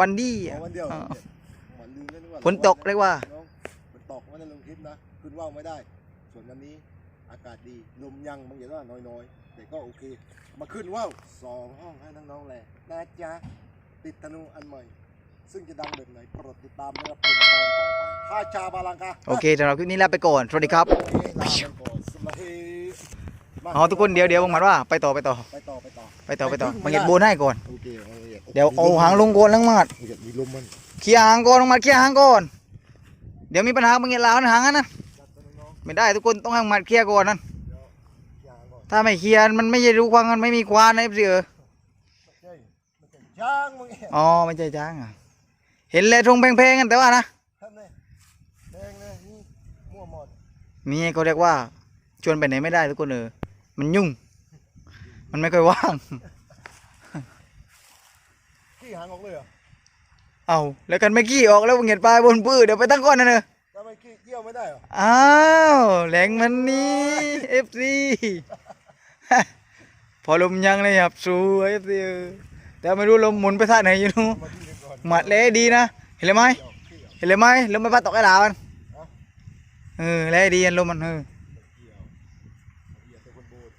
วันดีสองวันเดียวอ๋อวันลืมแล้วนึกว่าฝนตกเรียกว่าน้องฝนตกไม่ได้ลงคลิปนะขึ้นว่าวไม่ได้ ส่วนวันนี้อากาศดีลมยังบางอย่างว่าน้อยๆ แต่ก็โอเค มาขึ้นว่าวสองห้องให้น้องๆแหละนะจ๊ะติดธนูอันใหม่ ซึ่งจะดังแบบไหนโปรดติดตามนะครับเป็นตอนต่อไปข้าชาบาลังกาโอเคสำหรับคลิปนี้ลาไปก่อน สวัสดีครับโอเคลาไปก่อนสวัสดีมาอ๋อทุกคนเดี๋ยวเดี๋ยวบังหมัดว่าไปต่อไปต่อ ไปต่อไปต่อไปต่อไปต่อไปครึ่งบังเหยียดไม่ได้โบนให้ก่อนโอ เคเอาละเอียเดี๋ยวเอาหางลงก่อนลังหมัดละเอียดมีลมมันเคลียร์หางก่อนบังหมัดเคลียร์หางก่อน เดี๋ยวมีปัญหาบังเหยียดลาวนะหางนั้นนะจัดไปน้องไม่ได้ทุกคนต้องให้บังหมัดเคลียร์ก่อนนั่นๆเดี๋ยวอยางก่อนถ้าไม่เคลียร์มันไม่ใช่รู้ความมันไม่มีควานนะเสือใช่มันจะย่างมึงเองอ๋อไม่ใช่ช้างอะเห็นเลยทงแพงๆกันแต่ว่านะท่านเลยแดงเลยนี่มั่วหมดนี่เขาเรียกว่าชวนไปไหนไม่ได้ทุกคนเออมันยุ่ง มันไม่ค่อยว่าง ขี้หางออกเลยเหรอเอาแล้วกันไม่ขี้ออกแล้วบังเหยียดปลายบนปื้อเดี๋ยวไปตั้งก้อนนั่นเนอะถ้าไม่ขี้เกี่ยวไม่ได้เหรออ้าวแหลงมันนี่เอฟซีพอลมยังเลยครับสู้เอฟซีแต่ไม่รู้ลมหมุนไปท่าไหนอยู่นู้นมาที่หนึ่งก่อนหมัดเละดีนะเห็นเลยไหมเกี่ยวขี้เหรอเห็นเลยไหมลมไม่พัดตกไอ้หลามันฮะเออเละดีอันลมมันเออเกี่ยวละเอียดเป็นคนโบน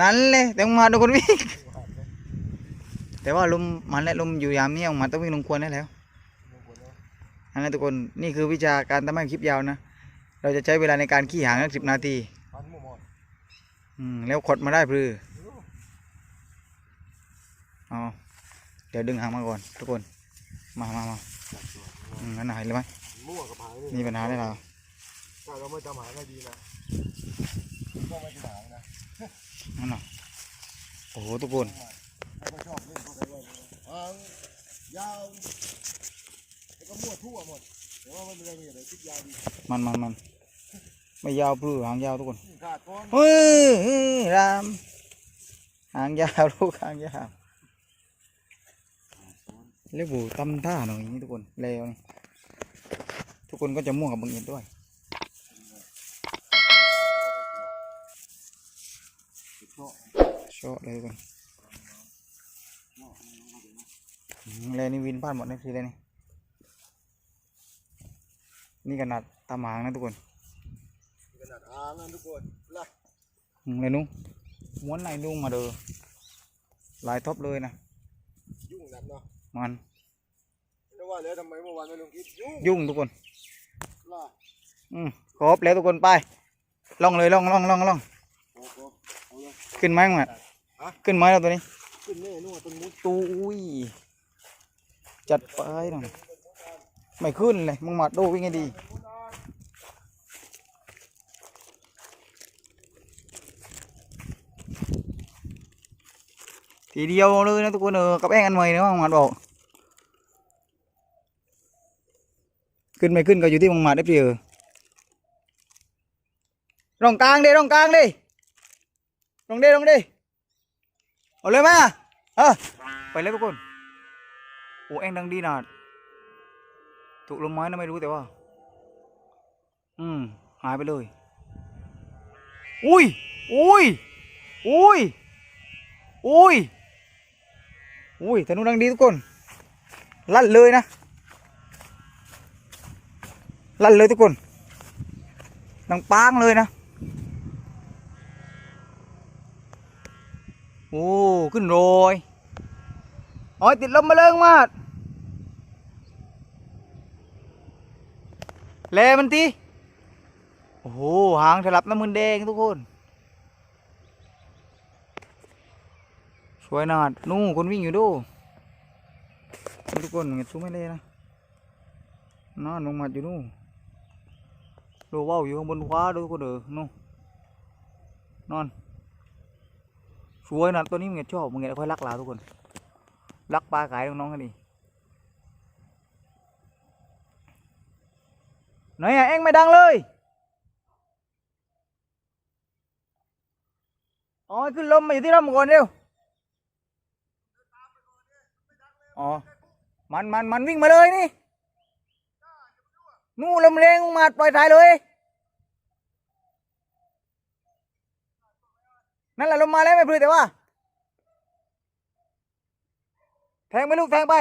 นั่นเลยแต่มาโดนคนวิ่งขี้หางเลย แต่ว่าลมมันและลมอยู่ยามนี้ออกมาต้องวิ่งลงควรได้แล้วลงบนเนาะอันนั้นทุกคนนี่คือวิชาการทำให้คลิปยาวนะ เราจะใช้เวลาในการขี้หางสักสิบนาทีพันมั่วหมดอืมแล้วขดมาได้พรืออ๋อเดี๋ยวดึงหางมาก่อน ทุกคน มามามาจัดตัวอืมงั้นหายเลยไหมมั่วกับหางนี่มีปัญหาได้เราถ้าเราไม่จำหางให้ดีนะก็ไม่เป็นหางนะนั่นน่ะโอ้โหทุกคนใคร ก็ชอบเล่นพวกใครว่าหางยาวแล้วก็มั่วทั่วหมดแต่ว่าไม่เป็นไรไม่เป็นไรคิดยาวดีมันมันมันไม่ยาวพรือหางยาวทุกคนขาดก้อนเฮ้ยเฮ้ยรามหางยาวลูกหางยาวเรียกบูตำท่าหน่อยอย่างนี้ทุกคนเลวนี่ทุกคนก็จะม่วงกับบังเอิญด้วยชอบชอบเลยทุกคนอืม เลนี่วินพลาดหมดนะทีเลยนี่ นี่ขนาดตามหางนะทุกคนขนาดอ่างนะทุกคนล่ะอืมเลยนุ้งม้วนไหนนุ่งมาเด้อลายท็อปเลยนะยุ่งหนักเนาะมันไม่ว่าแล้วทำไมเมื่อวานไม่ลงคลิปยุ่งยุ่งทุกคนล่ะอืมครบแล้วทุกคนไปล่องเลยล่องล่องล่องล่องโอ้โหเอาเลยขึ้นไหมมึงอะฮะขึ้นไหมแล้วตัวนี้ขึ้นแน่นู่นต้นมุดตุย จัดไปหน่อยไม่ขึ้นเลยมึงมาดูวิ่งให้ดีทีเดียวเลยนะทุกคนเออกับแองอันใหม่นะมึงมาบอกขึ้นไม่ขึ้นก็อยู่ที่มึงมาได้เปล่าร่องกลางดิรองกลางดิรองดิรองดิเอาเลยไหมอะเออไปเลยทุกคน โอ้แองดังดีนะถูกลมไม้นะไม่รู้แต่ว่า อืม หายไปเลย อุ้ย อุ้ย อุ้ย อุ้ย อุ้ยธนูดังดีทุกคน ลั่นเลยนะ ลั่นเลยทุกคน ดังปางเลยนะ โอ้ ขึ้นโรยโอ้ยติดลมมาเริงมาก แลมันทีโอ้โหหางถลับน้ำมันแดงทุกคน สวยนาดนู่นคนวิ่งอยู่ดูทุกคนเห็นซูไม่เลยนะนอนลงมาอยู่นู่นดูว่าวอยู่ข้างบนฟ้าดูทุกคนเออนู่นนอนสวยนะตัวนี้มึงเห็นชอบมึงเห็นค่อยรักลาทุกคนรักปลาขายน้องๆกันดิ ไหนอะเอ็งไม่ดังเลยอ๋อขึ้นลมมาอยู่ที่ร่มก่อนเร็วอ๋อมันมันมันวิ่งมาเลยนี่นู่ลมแรงมึงมาปล่อยถ่ายเลยนั่นแหละลมมาแล้วไม่พลือแต่ว่า แทงไปลูกแทงไป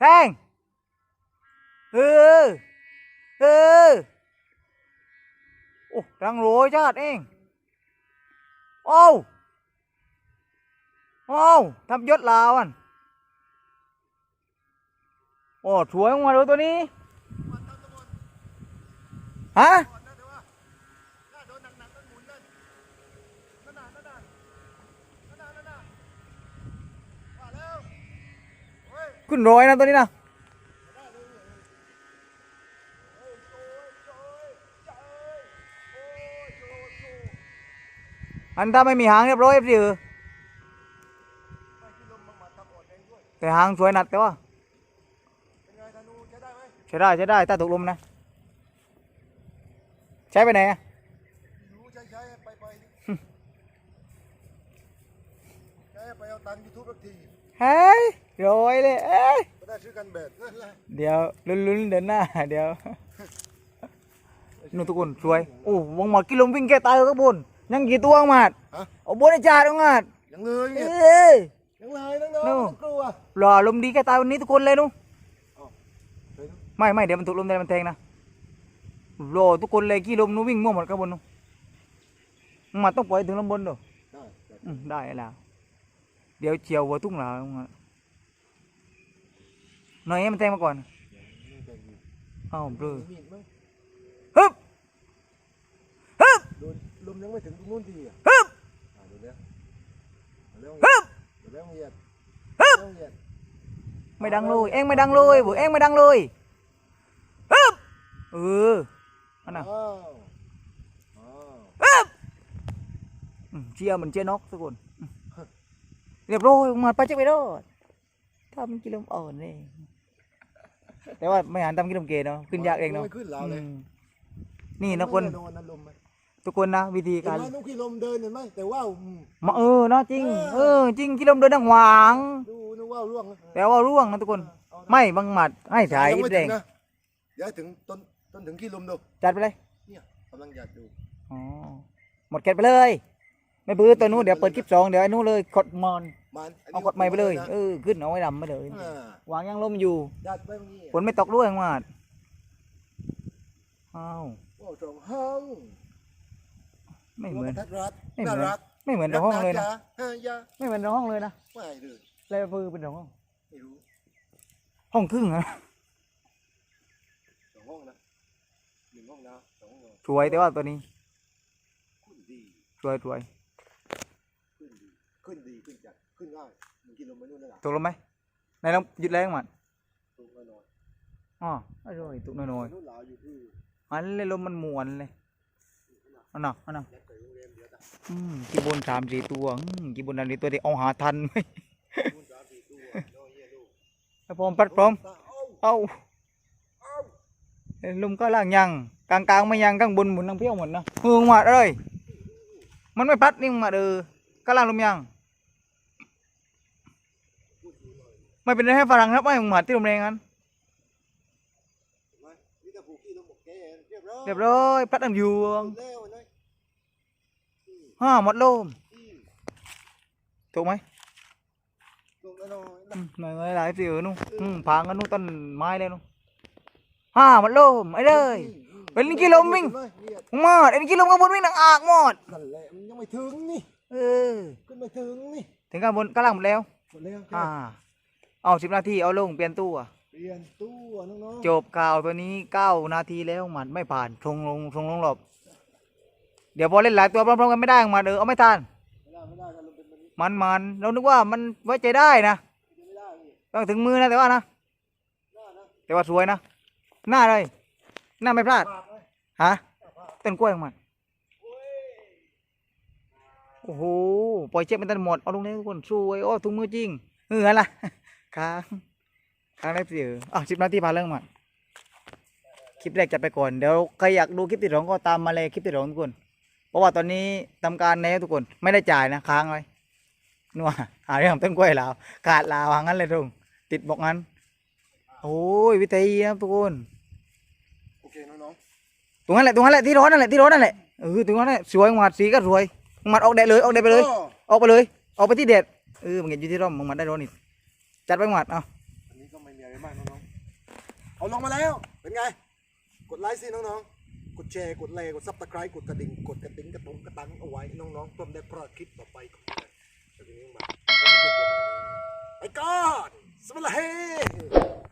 แทง เออ เออ โอ้รังโรยชาติเองโอ้วโอ้วทำยศลาวอันโอ้สวยมาดูตัวนี้ ฮะก่อนนะต่ว่าถ้าโอันถ้าไม่มีหางเรียบร้อยสิเออไม่ที่ลมมันมาทำอ่อนเองด้วยแต่หางสวยหนัดแต่ว่าเป็นไงธนูใช้ได้ไหมใช้ได้ใช้ได้ถ้าตกลมนะ ใช้ไปไหนอะรู้ใช้ใช้ไปไปนี่ใช้ไปเอาตังค์ยูทูบสักทีเฮ้ยร้อยเลยเอ้ยก็ได้ซื้อกันแบบนั่นแหละเดี๋ยวลุ้นๆเดินหน้าเดี๋ยวนู่นทุกคนสวยโอ้วงหมดกิโลวิ่งแค่ตายก็บน ยังกี่ตัวมาดฮะ เอาบนไอ้จ่าดงาด ยังเลยเอเนี่ย้ย ยังเลยน้องๆนู่ไม่ต้องกลัว หล่อลมดีแค่ตายวันนี้ทุกคนเลยนู่นเฮ้ยไม่ไม่เดี๋ยวมันถูกลมเดี๋ยวมันแทงนะหล่อทุกคนเลยกี่ลมนู้นวิ่งมั่วหมดข้างบนนู่นมาต้องปล่อยถึงลำบนเด้อได้ได้อืมได้แล้วเดี๋ยวเจียวหัวตุ้งหลาหน่อยให้มันแทงมาก่อนยังแต่อยู่อ้าวเบลอมีดมั้งฮึบฮึบโดน ลมยังไม่ถึงตรงนู้นทีอะฮึบอ่าเดี๋ยวเดี๋ยวเดี๋ยวฮึบเดี๋ยวเหยียดฮึบเดี๋ยวเหยียดไม่ดังเลยเอ็งไม่ดังเลยบุเอ็งไม่ดังเลยฮึบเอออันน่ะอ้าวอ้าวฮึบอืมเชียร์เหมือนเชียร์นกทุกคนอืมเรียบร้อยมาไปเจ๊ไปรอดถ้ามันกินลมอ่อนนี่แต่ว่าไม่หันทำกินลมเกเนาะขึ้นยากเองเนาะไม่ขึ้นแล้วเลย อืมนี่นะคนไม่ได้โดนนะลมไหม ทุกคนนะวิธีเห็นการไหมนุ๊กขี้ลมเดินเห็นไหมแต่ว่าอืมมาเออเนาะจริง เออเออจริงกินลมเดินดังหวาง ดูนึกว่าร่วงนะแต่ว่าร่วงนะทุกคนเอานะไม่บังหมัดให้ฉายยังอิไม่ดแดถึงงนะเดี๋ยวถึงต้นต้นถึงขี้ลมดูจัดไปเลยเนี่ยกำลังหยัดดูอ๋อหมดแคทไปเลย ไม่บื้อตัวนู้นเดี๋ยวเปิดคลิปสองเดี๋ยวไอ้นู้นเลยกดมอนมันนนี้เอากดใหม่ไปเลยนะเออขึ้นเอาไว้ดำไปเลยอ่าวางยังลมอยู่ยัดไปเมื่อกี้ฝนไม่ตกด้วยบังหมัดอ้าว โอ้สองห้อง ไม่เหมือน ทัดรัดไม่เหมืน่าอนรักไม่เหมือนในห้องเลยนะรักจ๊ฮยาไม่เหมือนในห้องเลยนะไม่เลยเลยบื้อเป็นในห้อง ไม่รู้ห้องครึ่งนะสองห้องนะหนึ่งห้องนะสองห้องนอนสวยแต่ว่าตัวนี้ขึ้นดีสวยสวยขึ้นดีขึ้นดีขึ้นจัดขึ้นง่ายหนึ่งกิโลเมตรนู่นนั่นแหละตกลงไหมไหนลองหยุดแรงหมัดสูงน้อยอ๋ออร่อยตุกน้อยๆนู่นหลาวอยู่ที่ๆอันเลยลมมันหมวนเลย อันน่ะอันน่ะเนเดียวนะอืมกี่บนสามสี่ตัวอืมกี่บนสามสี่ตัวที่เอาหาทันไหมพร้อมพัดพร้อมเอาเอาเอ้าเอ้ยลมก็ล่างยังกลางกลางไม่ยังข้างบนหมุนทั้งเพี้ยวหมดนะเฮืองมาเลยมันไม่พัดนี่มึงมาเออก็ล่างลุมยังไม่เป็นไรให้ฝรั่งครับไม่มมาที่ลมแรงงั้นเกลียบร้อยเรียบร้อยพัดอังยวง แล้วนะอืมฮ่าหมดลมอืมถูกไหมลงน้อยๆอืนะมหน่อยๆหลายสิเออนู่นอืมพางกันนู่นต้นไม้เลยนู่นฮ่าหมดลมไอ้เลยอืมอืมเป็นกิโลวิ่งเห็นไหเนี่ยหมดไอ้กินลมข้างบนวิ่งหนังอากหมดนั่นแหละมันยังไม่ถึงนี่เออขึ้นไม่ถึงนี่ถึงข้างบนก็ล่างหมดแล้วหมดแล้วอ่าเอาสิบนาทีเอาลงเปลี่ยนตู้อะเปลี่ยนตู้อะน้องๆจบข่าวตัวนี้เก้านาทีแล้วมันไม่ผ่านทงลงทงลงหลบ เดี๋ยวพอเล่นหลายตัวพร้อมๆกันไม่ได้มาเออเอาไม่ทันไม่ได้ไม่ได้ถ้าลงเป็นแบบนี้มันมันเรานึกว่ามันไว้ใจได้นะต้องถึงมือนะแต่ว่านะแต่ว่าสวยนะหน้าเลยหน้าไม่พลาดปากเลยฮะต้นกล้วยของมันโอ้โหปล่อยเจ็บเป็นตันหมดเอาลงเลยทุกคนสวยโอ้ถุงมือจริงเอออะไรค้างค้างได้เสียอะสิบนาทีผ่าเรื่องมันคลิปแรกจัดไปก่อนเดี๋ยวใครอยากดูคลิปที่สองก็ตามมาเลยคลิปที่สองทุกคน เพราะว่าตอนนี้ทำการแล้วทุกคนไม่ได้จ่ายนะค้างไว้นัวหาเรื่องต้นกล้วยลาวขาดลาวหางั้นเลยทุกติดบอกงั้น โอ้ยวิธีนะทุกคนโอเคน้องตรงนั้นแหละตรงนั้นแหละที่ร้อนนั่นแหละที่ร้อนนั่นแหละเออตรงนั้นแหละสวยหมัดสีก็สวยหมัดออกแดดเลยออกแดดๆไปเลยก็ออกไปเลยออกไปที่แดดเออมึงเห็นอยู่ที่ร่มมึงมาได้รถนี่จัดไปหมดเอาอันนี้ก็ไม่มีอะไรมากน้องๆเอาลงมาแล้วเป็นไงกดไลค์สิน้องๆ กดแชร์ กดไลค์ กดซับสไครต์กดกระดิ่ง กดกระติ๊งกระตุ้งกระตังเอาไว้ น้องๆเพื่อไม่ได้พลาดคลิปต่อไปของเราแต่ทีนี้มาไปก่อนสวัสดี